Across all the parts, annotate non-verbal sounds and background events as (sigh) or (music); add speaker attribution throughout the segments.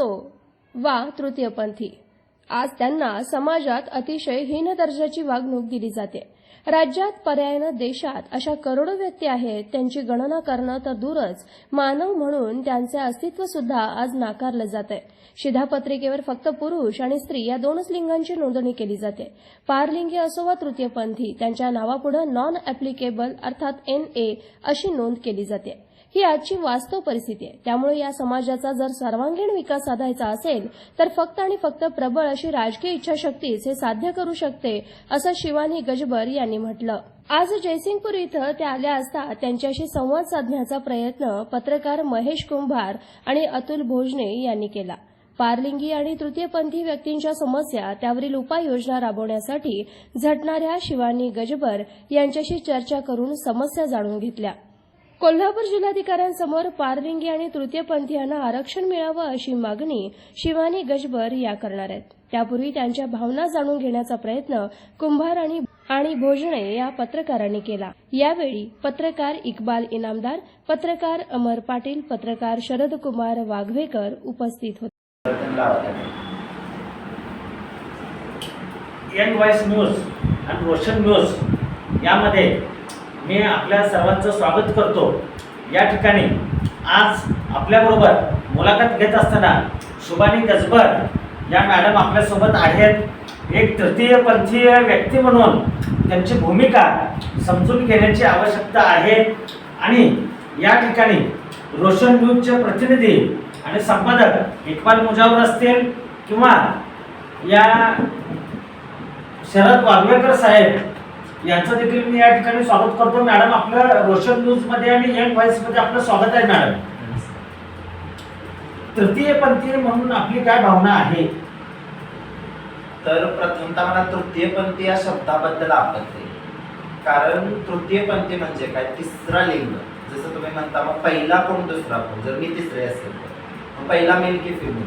Speaker 1: असो वा तृतीयपंथी. आज त्यांना समाजात अतिशय हीन दर्जाची वागणूक दिली जाते. राज्यात पर्यायानं देशात अशा करोडो व्यक्ती आहेत त्यांची गणना करणं तर दूरच. मानव म्हणून त्यांचे अस्तित्व सुद्धा आज नाकारलं जात आहे शिधापत्रिकेवर फक्त पुरुष आणि स्त्री या दोनच लिंगांची नोंदणी केली जाते. पारलिंगी असो वा तृतीयपंथी त्यांच्या नावापुढे नॉन अप्लिकेबल अर्थात एन ए अशी नोंद केली जाते. ही आजची वास्तव परिस्थिती आहे. त्यामुळे या समाजाचा जर सर्वांगीण विकास साधायचा असेल तर फक्त आणि फक्त प्रबळ अशी राजकीय इच्छाशक्तीच हे साध्य करू शकते असं शिवानी गजबर यांनी म्हटलं. आज जयसिंगपूर इथं त्या आल्या असता त्यांच्याशी संवाद साधण्याचा प्रयत्न पत्रकार महेश कुंभार आणि अतुल भोजने यांनी केला. पारलिंगी आणि तृतीयपंथी व्यक्तींच्या समस्या त्यावरील उपाययोजना राबवण्यासाठी झटणाऱ्या शिवानी गजबर यांच्याशी चर्चा करून समस्या जाणून घेतल्या. कोल्हापूर जिल्हाधिकाऱ्यांसमोर पारलिंगी आणि तृतीयपंथीयांना आरक्षण मिळावं अशी मागणी शिवानी गजबर या करणार आहेत. त्यापूर्वी त्यांच्या भावना जाणून घेण्याचा प्रयत्न कुंभार आणि आणि भोजणे या पत्रकारांनी केला. यावेळी पत्रकार इक्बाल इनामदार पत्रकार अमर पाटील पत्रकार शरदकुमार वाघवेकर उपस्थित होते.
Speaker 2: न्यूज आणि रोशन न्यूज यामध्ये मी आपल्या सर्वांचं स्वागत करतो. या ठिकाणी आज आपल्याबरोबर मुलाखत घेत असताना शुभानी गजबर या मॅडम आपल्यासोबत आहेत. एक तृतीयपंथीय व्यक्ती म्हणून त्यांची भूमिका समजून घेण्याची आवश्यकता आहे. आणि या ठिकाणी रोशन न्यूजचे प्रतिनिधी आणि संपादक इकबाल मुजावर असतील किंवा या शरद वागवेकर साहेब यांचं देखील मी या ठिकाणी स्वागत करतो. मॅडम आपलं रोशन न्यूजमध्ये आणि यंग व्हॉइसमध्ये आपलं स्वागत आहे मॅडम. तृतीयपंथी म्हणून आपली काय भावना आहे?
Speaker 3: तर प्रथमतः मला तृतीयपंथी या शब्दाबद्दल आपत्ते कारण कारण तृतीयपंथी म्हणजे काय? तिसरा लिंग. जसं तुम्ही म्हणता मग पहिला कोण दुसरा? कोण जर मी तिसरे असेल तर. पहिला मेल की फिमेल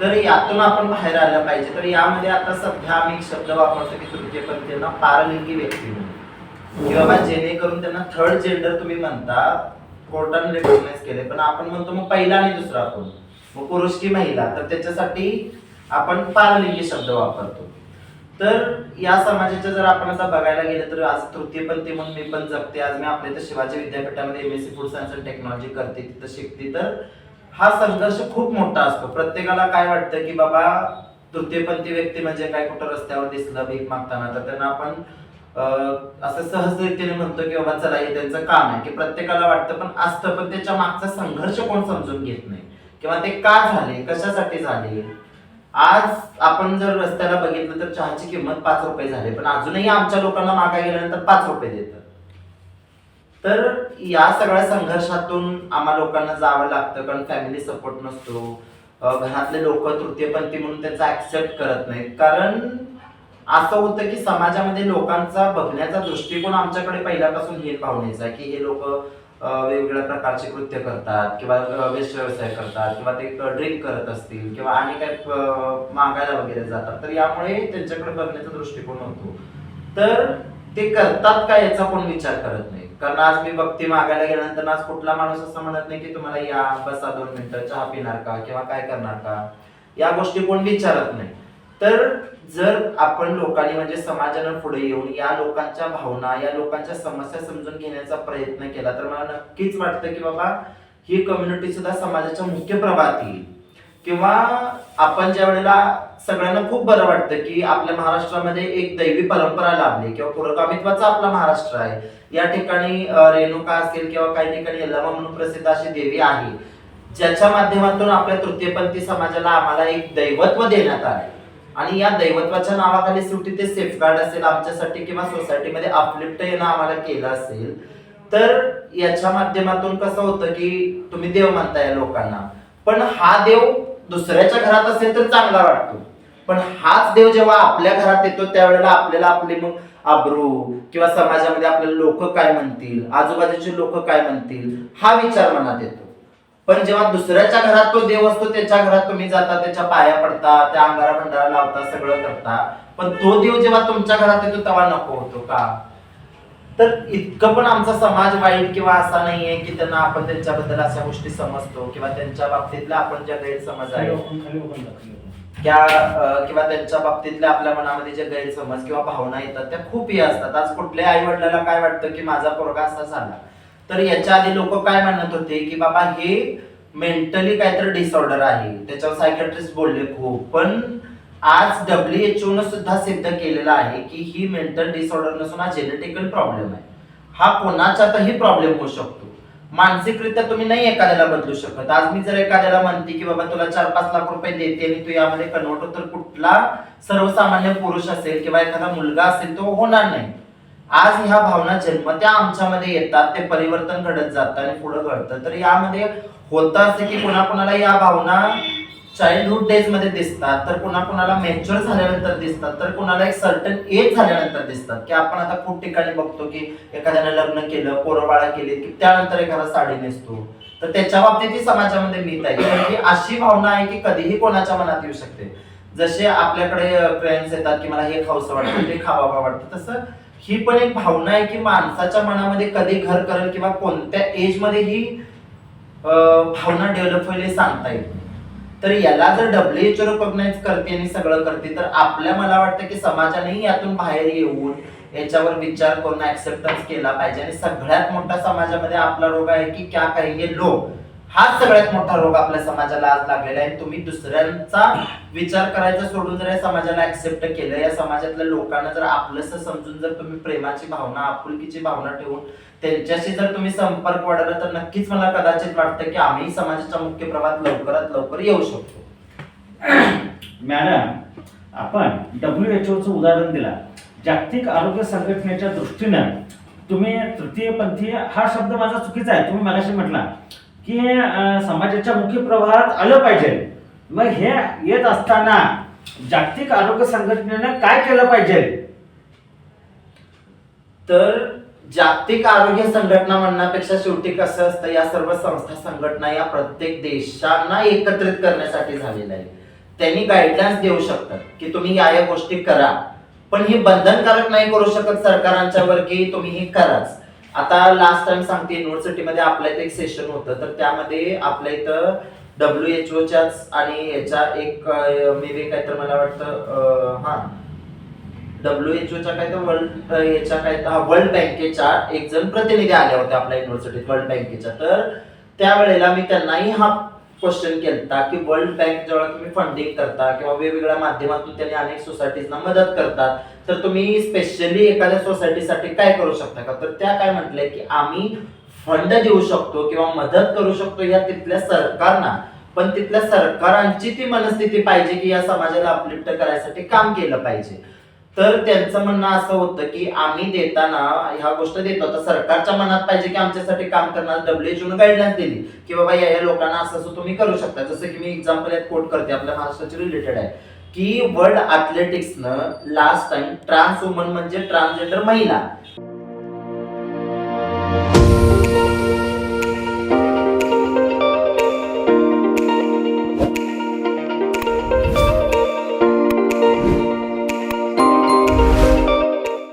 Speaker 3: तर यातून आपण बाहेर आलं पाहिजे. तर यामध्ये आता सध्या आम्ही शब्द वापरतो की तृतीयपंथींना पारलिंगी व्यक्ती म्हणून. किंवा जेणेकरून त्यांना थर्ड जेंडर तुम्ही म्हणता कोर्टाने रेकॉग्नाइज केले पण आपण म्हणतो मग पहिला आणि दुसरा कोण? मग पुरुष की महिला? तर त्याच्यासाठी आपण पारलिंगी शब्द वापरतो. तर या समाजाच्या जर आपण आता बघायला गेलं तर आज तृतीयपंथी म्हणून मी पण जगते. आज मी आपल्या इथं शिवाजी विद्यापीठामध्ये M S C food science and technology करते. तिथं शिकते. तर हा संघर्ष खूप मोठा असतो. प्रत्येकाला काय वाटतं की बाबा तृतीयपंथी व्यक्ती म्हणजे काय कुठं रस्त्यावर दिसलं भीक मागताना तर त्यांना आपण असं सहजरितीने म्हणतो की बाबा चला हे त्यांचं काम आहे. की प्रत्येकाला वाटतं पण असतं पण त्याच्या मागचा संघर्ष कोण समजून घेत नाही? किंवा ते का झाले? कशासाठी झाले? आज आपण जर रस्त्याला बघितलं तर चहाची किंमत पाच रुपये झाली. पण अजूनही आमच्या लोकांना मागा गेल्यानंतर पाच रुपये देतात. तर या सगळ्या संघर्षातून आम्हा लोकांना जावं लागतं कारण फॅमिली सपोर्ट नसतो. घरातले लोक तृतीयपंथी म्हणून त्यांचा ऍक्सेप्ट करत नाहीत. कारण असं होतं की समाजामध्ये लोकांचा बघण्याचा दृष्टिकोन आमच्याकडे पहिल्यापासून हे पाहुण्याचा आहे की हे लोक वेगवेगळ्या प्रकारचे कृत्य करतात किंवा अं, व्यवसाय करतात किंवा ते ड्रिंक करत असतील किंवा आणि काय मागायला वगैरे जातात. तर यामुळे त्यांच्याकडे बघण्याचा दृष्टिकोन होतो. तर ते करतात का याचा कोण विचार करत नाही? कारण आज मी बघते मागायला गेल्यानंतर आज कुठला माणूस असं म्हणत नाही की तुम्हाला या बसा दोन मिनिटं चहा पिणार का किंवा काय करणार का? या गोष्टी कोण विचारत नाही. तर जर आपण लोकांनी म्हणजे समाजानं पुढे येऊन या लोकांच्या भावना या लोकांच्या समस्या समजून घेण्याचा प्रयत्न केला तर मला नक्कीच वाटतं की बाबा ही कम्युनिटी सुद्धा समाजाच्या मुख्य प्रभात येईल. किंवा आपण ज्या वेळेला सगळ्यांना खूप बरं वाटतं की आपल्या महाराष्ट्रामध्ये एक दैवी परंपरा लाभली किंवा पुरोगामित्वाचा आपला महाराष्ट्र आहे या ठिकाणी रेणुका असेल किंवा काही ठिकाणी यल्लमा म्हणून प्रसिद्ध अशी देवी आहे ज्याच्या माध्यमातून आपल्या तृतीयपंथी समाजाला आम्हाला एक दैवत्व देण्यात आले आणि या दैवत्वाच्या नावाखाली शेवटी ते सेफगार्ड असेल आमच्यासाठी किंवा सोसायटीमध्ये अपलिफ्ट येणं आम्हाला केलं असेल तर याच्या माध्यमातून कसं होतं की तुम्ही देव मानताय लोकांना. पण हा देव दुसऱ्याच्या घरात असेल तर चांगला वाटतो. पण हाच देव जेव्हा आपल्या घरात येतो त्यावेळेला आपल्याला आपले मग आब्रू किंवा समाजामध्ये आपले लोक काय म्हणतील आजूबाजूचे लोक काय म्हणतील हा विचार मनात येतो. पण जेव्हा दुसऱ्याच्या घरात तो देव असतो त्याच्या घरात तुम्ही जाता त्याच्या पाया पडता त्या अंगारा भंडारा लावता सगळं करता पण तो देव जेव्हा तुमच्या घरात येतो तेव्हा नको होतो का? तर इतकं पण आमचा समाज वाईट किंवा असा नाहीये की त्यांना आपण त्यांच्याबद्दल अशा गोष्टी समजतो किंवा त्यांच्या बाबतीतल्या आपण ज्या गैरसमज आहे. त्या किंवा त्यांच्या बाबतीतल्या आपल्या मनामध्ये जे गैरसमज किंवा भावना येतात त्या खूप हे असतात. आज कुठल्या आई वडिलाला काय वाटतं की माझा पोरगा असा झाला? तर याच्या आधी लोक काय म्हणत होते की बाबा हे मेंटली काहीतरी डिसऑर्डर आहे. त्याच्यावर सायकॅट्रिस्ट बोलले खूप पण आज डब्ल्यू न सुद्धा सिद्ध केलेलं आहे की ही मेंटल डिसऑर्डर नसून हा जेनेटिकल प्रॉब्लेम आहे. हा कोणाच्यातही प्रॉब्लेम होऊ शकतो. मानसिकरित्या तुम्ही नाही एखाद्याला बदलू शकत. आज मी जर एखाद्याला म्हणते की बाबा तुला चार पाच लाख रुपये देते आणि तू यामध्ये कन्वर्ट होतो तर कुठला सर्वसामान्य पुरुष असेल किंवा एखादा मुलगा असेल तो होणार नाही. आज ह्या भावना जन्म त्या आमच्यामध्ये येतात ते परिवर्तन घडत जातं आणि पुढे घडतं. तर यामध्ये होतं असं की कोणाकोणाला या भावना चाइल्डहुड डेजमध्ये दिसतात तर कुणा कुणाला मॅच्युअर झाल्यानंतर दिसतात तर कुणाला एक सर्टन एज झाल्यानंतर दिसतात. की आपण आता खूप ठिकाणी बघतो की एखाद्याने लग्न केलं पोरबाळा केली की त्यानंतर एखादा साडी नेसतो. तर त्याच्या बाबतीतही समाजामध्ये मीत आहे. तर ही अशी भावना आहे की कधीही कोणाच्या मनात येऊ शकते. जसे आपल्याकडे फ्रेंड्स येतात की मला हे खावसं वाटतं ते खावावं वाटतं तसं ही पण एक भावना आहे की माणसाच्या मनामध्ये कधी घर करेल किंवा कोणत्या एजमध्ये ही भावना डेव्हलप होईल हे सांगता येईल. तर याला जर डब्ल्यूएचओ रिकॉग्नाईज करते आणि सगळं करते तर आपल्या मला वाटतं की समाजानेही यातून बाहेर येऊन याच्यावर विचार करून ऍक्सेप्टन्स केला पाहिजे. आणि सगळ्यात मोठा समाजामध्ये आपला रोग आहे की क्या कहेंगे लोक? हाच सगळ्यात मोठा रोग आपल्या समाजाला आज लागलेला आहे. तुम्ही दुसऱ्यांचा विचार करायचा सोडून जर या समाजाला ऍक्सेप्ट केलं या समाजातल्या लोकांना जर आपलंस समजून जर तुम्ही प्रेमाची भावना आपुलकीची भावना ठेवून त्यांच्याशी जर तुम्ही संपर्क वाढवला तर नक्कीच मला कदाचित वाटतं की आम्ही समाजाच्या मुख्य प्रवाहात लवकरात लवकर येऊ शकतो. (clears throat)
Speaker 2: मॅडम आपण डब्ल्यू एच ओचं उदाहरण दिला. जागतिक आरोग्य संघटनेच्या दृष्टीनं तुम्ही तृतीयपंथी हा शब्द माझा चुकीचा आहे. तुम्ही मगाशी म्हटला. की समाजाच्या मुख्य प्रवाहात आलं पाहिजे. मग हे येत असताना जागतिक आरोग्य संघटनेनं काय केलं पाहिजे?
Speaker 3: तर जागतिक आरोग्य संघटना म्हणण्यापेक्षा शेवटी कसं असतं या सर्व संस्था संघटना या प्रत्येक देशांना एकत्रित करण्यासाठी झालेल्या आहे त्यांनी गाईडलाईन्स देऊ शकतात की तुम्ही या या गोष्टी करा. पण हे बंधनकारक नाही करू शकत सरकारांच्यावर की तुम्ही हे कराच. आता लास्ट टाइम सांगते युनिव्हर्सिटीमध्ये आपल्या इथं एक सेशन होतं. तर त्यामध्ये आपल्या इथं डब्ल्यू एच ओच्याच आणि याच्या एक मे बी तर मला वाटतं हा. डब्ल्यू एच ओच्या काय तर वर्ल्ड याच्या काय हा वर्ल्ड बँकेच्या एक जण प्रतिनिधी आल्या होत्या आपल्या युनिव्हर्सिटीत वर्ल्ड बँकेच्या तर त्यावेळेला मी त्यांनाही हा क्वेश्चन केलता की वर्ल्ड बँक जेव्हा तुम्ही फंडिंग करता किंवा वेगवेगळ्या माध्यमातून त्यांनी अनेक सोसायटीजना मदत करतात तर तुम्ही स्पेशली एखाद्या सोसायटीसाठी काय करू शकता का? तर त्या काय म्हटलंय की आम्ही फंड देऊ शकतो किंवा मदत करू शकतो या तिथल्या सरकारना पण तिथल्या सरकारांची ती मनस्थिती पाहिजे की या समाजाला अपलिफ्ट करायसाठी काम केलं पाहिजे. तर त्यांचं म्हणणं असं होतं की आम्ही देताना ह्या गोष्ट देतो तर सरकारच्या मनात पाहिजे की आमच्यासाठी काम करणार. डब्ल्यूएचओ गाईडलाईन्स दिली की बाबा या या लोकांना असं असं तुम्ही करू शकता. जसं की मी एक्झाम्पल यात कोट करते आपल्या महाराष्ट्राची रिलेटेड आहे. की वर्ल्ड अथलेटिक्सनं लास्ट टाइम ट्रान्स वुमन म्हणजे ट्रान्सजेंडर महिला.